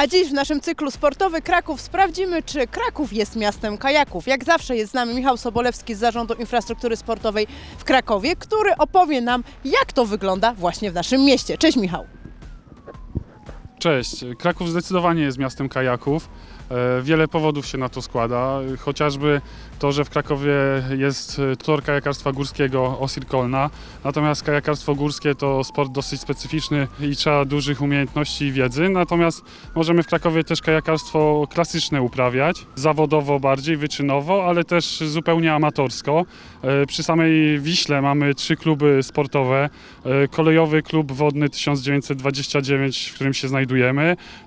A dziś w naszym cyklu Sportowy Kraków sprawdzimy, czy Kraków jest miastem kajaków. Jak zawsze jest z nami Michał Sobolewski z Zarządu Infrastruktury Sportowej w Krakowie, który opowie nam, jak to wygląda właśnie w naszym mieście. Cześć Michał. Cześć. Kraków zdecydowanie jest miastem kajaków. E, Wiele powodów się na to składa, chociażby to, że w Krakowie jest e, tor kajakarstwa górskiego Osir Kolna, natomiast kajakarstwo górskie to sport dosyć specyficzny i trzeba dużych umiejętności i wiedzy, natomiast możemy w Krakowie też kajakarstwo klasyczne uprawiać, zawodowo bardziej, wyczynowo, ale też zupełnie amatorsko. E, Przy samej Wiśle mamy trzy kluby sportowe, Kolejowy Klub Wodny 1929, w którym się znajdujemy.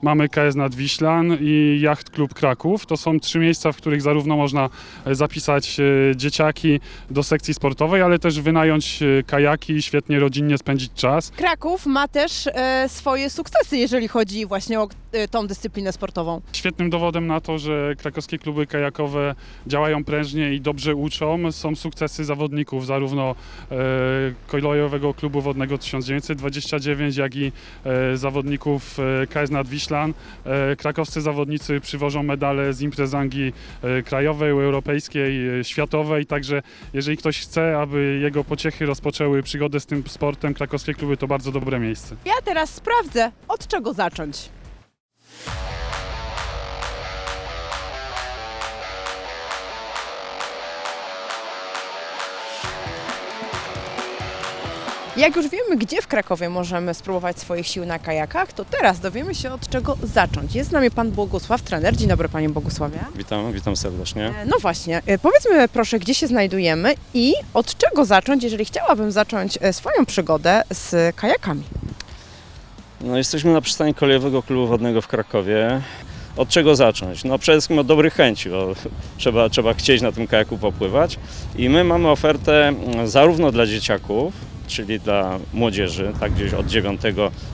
Mamy KS Nadwiślan i Jacht Klub Kraków. To są trzy miejsca, w których zarówno można e, zapisać e, dzieciaki do sekcji sportowej, ale też wynająć e, kajaki i świetnie rodzinnie spędzić czas. Kraków ma też swoje sukcesy, jeżeli chodzi właśnie o tą dyscyplinę sportową. Świetnym dowodem na to, że krakowskie kluby kajakowe działają prężnie i dobrze uczą, są sukcesy zawodników zarówno e, Kolejowego Klubu Wodnego 1929, jak i e, zawodników e, KS Nadwiślan. E, krakowscy zawodnicy przywożą medale z imprezangi e, krajowej, europejskiej, e, światowej, także jeżeli ktoś chce, aby jego pociechy rozpoczęły przygodę z tym sportem, krakowskie kluby to bardzo dobre miejsce. Ja teraz sprawdzę, od czego zacząć. Jak już wiemy, gdzie w Krakowie możemy spróbować swoich sił na kajakach, to teraz dowiemy się, od czego zacząć. Jest z nami pan Błogosław, trener. Dzień dobry, panie Błogosławie. Witam, witam serdecznie. E, No właśnie, e, powiedzmy proszę, gdzie się znajdujemy i od czego zacząć, jeżeli chciałabym zacząć e, swoją przygodę z kajakami. No, jesteśmy na przystani kolejowego klubu wodnego w Krakowie. Od czego zacząć? No przede wszystkim od dobrych chęci, bo trzeba, trzeba chcieć na tym kajaku popływać. I my mamy ofertę mm, zarówno dla dzieciaków, czyli dla młodzieży, tak gdzieś od 9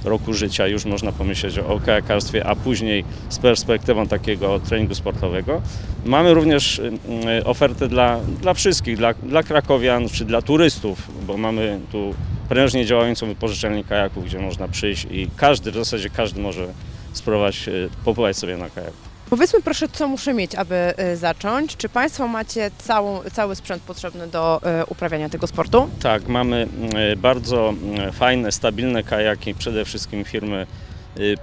roku życia już można pomyśleć o kajakarstwie, a później z perspektywą takiego treningu sportowego. Mamy również mm, ofertę dla, dla wszystkich, dla, dla krakowian czy dla turystów, bo mamy tu prężnie działającą wypożyczalnię kajaków, gdzie można przyjść i każdy, w zasadzie każdy może spróbować e, popływać sobie na kajaku. Powiedzmy proszę, co muszę mieć, aby e, zacząć. Czy Państwo macie całą, cały sprzęt potrzebny do e, uprawiania tego sportu? Tak, mamy e, bardzo fajne, stabilne kajaki, przede wszystkim firmy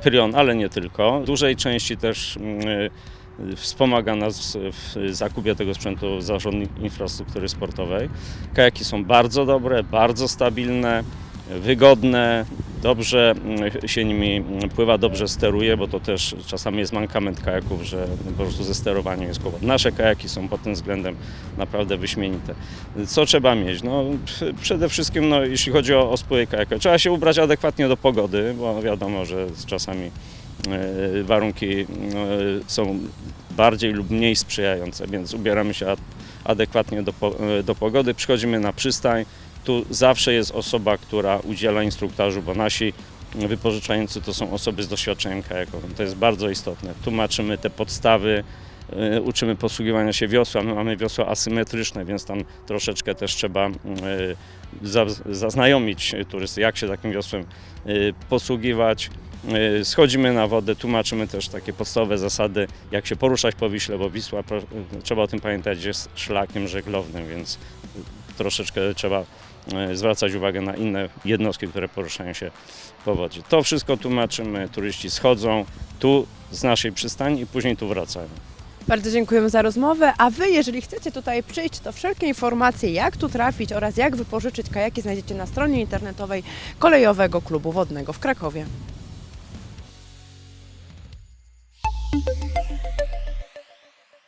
Prion, ale nie tylko. W dużej części też wspomaga nas w zakupie tego sprzętu Zarząd Infrastruktury Sportowej. Kajaki są bardzo dobre, bardzo stabilne, wygodne, dobrze mm, się nimi pływa, dobrze steruje, bo to też czasami jest mankament kajaków, że po prostu ze sterowaniem jest kłopot. Nasze kajaki są pod tym względem naprawdę wyśmienite. Co trzeba mieć? No, przede wszystkim, no, jeśli chodzi o, o spływ kajaka, trzeba się ubrać adekwatnie do pogody, bo wiadomo, że czasami e, warunki e, są bardziej lub mniej sprzyjające, więc ubieramy się ad- adekwatnie do, e, do pogody. Przychodzimy na przystań, tu zawsze jest osoba, która udziela instruktażu, bo nasi wypożyczający to są osoby z doświadczeniem kajakowym. To jest bardzo istotne. Tłumaczymy te podstawy, y, uczymy posługiwania się wiosła. My mamy wiosła asymetryczne, więc tam troszeczkę też trzeba y, za- zaznajomić turysty, jak się takim wiosłem y, posługiwać. Schodzimy na wodę, tłumaczymy też takie podstawowe zasady, jak się poruszać po Wiśle, bo Wisła, trzeba o tym pamiętać, jest szlakiem żeglownym, więc troszeczkę trzeba e, zwracać uwagę na inne jednostki, które poruszają się po wodzie. To wszystko tłumaczymy, turyści schodzą tu z naszej przystani i później tu wracają. Bardzo dziękujemy za rozmowę, a Wy, jeżeli chcecie tutaj przyjść, to wszelkie informacje, jak tu trafić oraz jak wypożyczyć kajaki znajdziecie na stronie internetowej Kolejowego Klubu Wodnego w Krakowie.